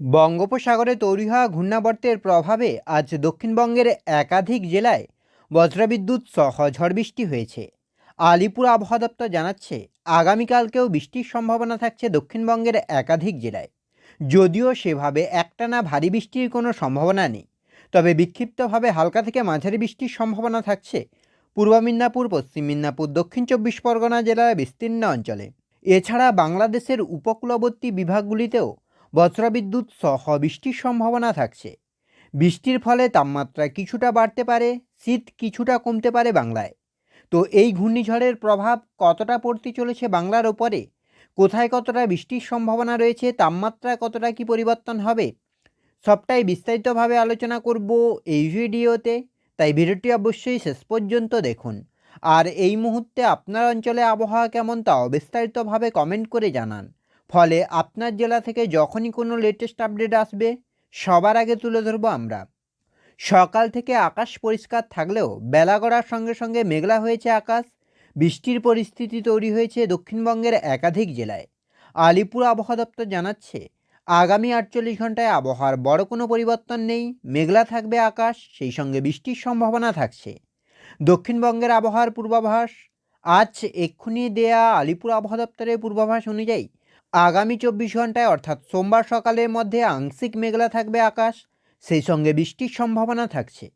বঙ্গোপসাগরে তৈরি হওয়া ঘূর্ণাবর্তের প্রভাবে আজ দক্ষিণবঙ্গের একাধিক জেলায় বজ্রবিদ্যুৎ সহ ঝড় বৃষ্টি হয়েছে। আলিপুর আবহাওয়া দপ্তর জানাচ্ছে, আগামীকালকেও বৃষ্টির সম্ভাবনা থাকছে দক্ষিণবঙ্গের একাধিক জেলায়। যদিও সেভাবে একটানা ভারী বৃষ্টির কোনো সম্ভাবনা নেই, তবে বিক্ষিপ্তভাবে হালকা থেকে মাঝারি বৃষ্টির সম্ভাবনা থাকছে পূর্ব মিদনাপুর, পশ্চিম মিদনাপুর, দক্ষিণ চব্বিশ পরগনা জেলার বিস্তীর্ণ অঞ্চলে। এছাড়া বাংলাদেশের উপকূলবর্তী বিভাগগুলিতেও বজ্রবিদ্যুৎ সহ বৃষ্টির সম্ভাবনা থাকছে। বৃষ্টির ফলে তাপমাত্রা কিছুটা বাড়তে পারে, শীত কিছুটা কমতে পারে বাংলায়। তো এই ঘূর্ণিঝড়ের প্রভাব কতটা পড়তে চলেছে বাংলার ওপরে কোথায় কতটা বৃষ্টির সম্ভাবনা রয়েছে? তাপমাত্রা কতটা কি পরিবর্তন হবে? সবটাই বিস্তারিতভাবে আলোচনা করব এই ভিডিওতে। তাই ভিডিওটি অবশ্যই শেষ পর্যন্ত দেখুন। আর এই মুহূর্তে আপনার অঞ্চলে আবহাওয়া কেমন তাও বিস্তারিতভাবে কমেন্ট করে জানান। ফলে আপনার জেলা থেকে যখনই কোনো লেটেস্ট আপডেট আসবে, সবার আগে তুলে ধরবো আমরা। সকাল থেকে আকাশ পরিষ্কার থাকলেও বেলা গড়ার সঙ্গে সঙ্গে মেঘলা হয়েছে আকাশ, বৃষ্টির পরিস্থিতি তৈরি হয়েছে দক্ষিণবঙ্গের একাধিক জেলায়। আলিপুর আবহাওয়া দপ্তর জানাচ্ছে, আগামী আটচল্লিশ ঘন্টায় আবহাওয়ার বড় কোনো পরিবর্তন নেই, মেঘলা থাকবে আকাশ, সেই সঙ্গে বৃষ্টির সম্ভাবনা থাকছে। দক্ষিণবঙ্গের আবহাওয়ার পূর্বাভাস, আজ এক্ষুনি দেয়া আলিপুর আবহাওয়া দপ্তরের পূর্বাভাস অনুযায়ী আগামী চব্বিশ ঘন্টায় অর্থাৎ সোমবার সকালের মধ্যে আংশিক মেঘলা থাকবে আকাশ, সেই সঙ্গে বৃষ্টির সম্ভাবনা থাকছে।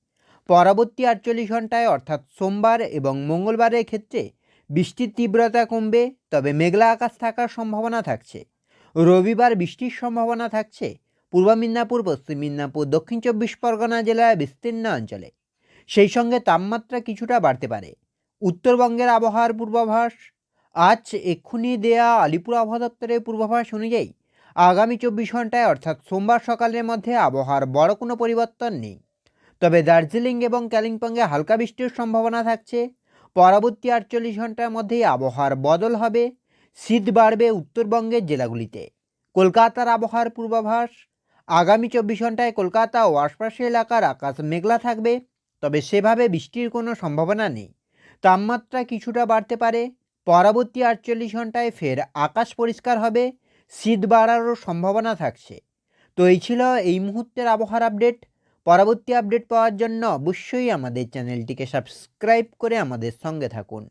পরবর্তী আটচল্লিশ ঘন্টায় অর্থাৎ সোমবার এবং মঙ্গলবারের ক্ষেত্রে বৃষ্টির তীব্রতা কমবে, তবে মেঘলা আকাশ থাকার সম্ভাবনা থাকছে। রবিবার বৃষ্টির সম্ভাবনা থাকছে, পূর্ব মিদনাপুর, পশ্চিম মিদনাপুর, দক্ষিণ চব্বিশ পরগনা জেলার বিস্তীর্ণ অঞ্চলে। সেই সঙ্গে তাপমাত্রা কিছুটা বাড়তে পারে। উত্তরবঙ্গের আবহাওয়ার পূর্বাভাস আজ এক্ষুনি দেয়া আলিপুর আবহাওয়া দপ্তরের পূর্বাভাস অনুযায়ী আগামী চব্বিশ ঘন্টায় অর্থাৎ সোমবার সকালের মধ্যে আবহাওয়ার বড় কোনো পরিবর্তন নেই। তবে দার্জিলিং এবং কালিম্পংয়ে হালকা বৃষ্টির সম্ভাবনা থাকছে। পরবর্তী আটচল্লিশ ঘণ্টার মধ্যেই আবহাওয়ার বদল হবে। শীত বাড়বে উত্তরবঙ্গের জেলাগুলিতে। কলকাতার আবহাওয়ার পূর্বাভাস, আগামী চব্বিশ ঘন্টায় কলকাতা ও আশপাশের এলাকার আকাশ মেঘলা থাকবে, তবে সেভাবে বৃষ্টির কোনো সম্ভাবনা নেই। তাপমাত্রা কিছুটা বাড়তে পারে। পরবর্তী আটচল্লিশ ঘন্টায় ফের আকাশ পরিষ্কার হবে, শীত বাড়ারও সম্ভাবনা থাকছে। তো এই ছিল এই মুহূর্তের আবহাওয়ার আপডেট। পরবর্তী আপডেট পাওয়ার জন্য অবশ্যই আমাদের চ্যানেলটিকে সাবস্ক্রাইব করে আমাদের সঙ্গে থাকুন।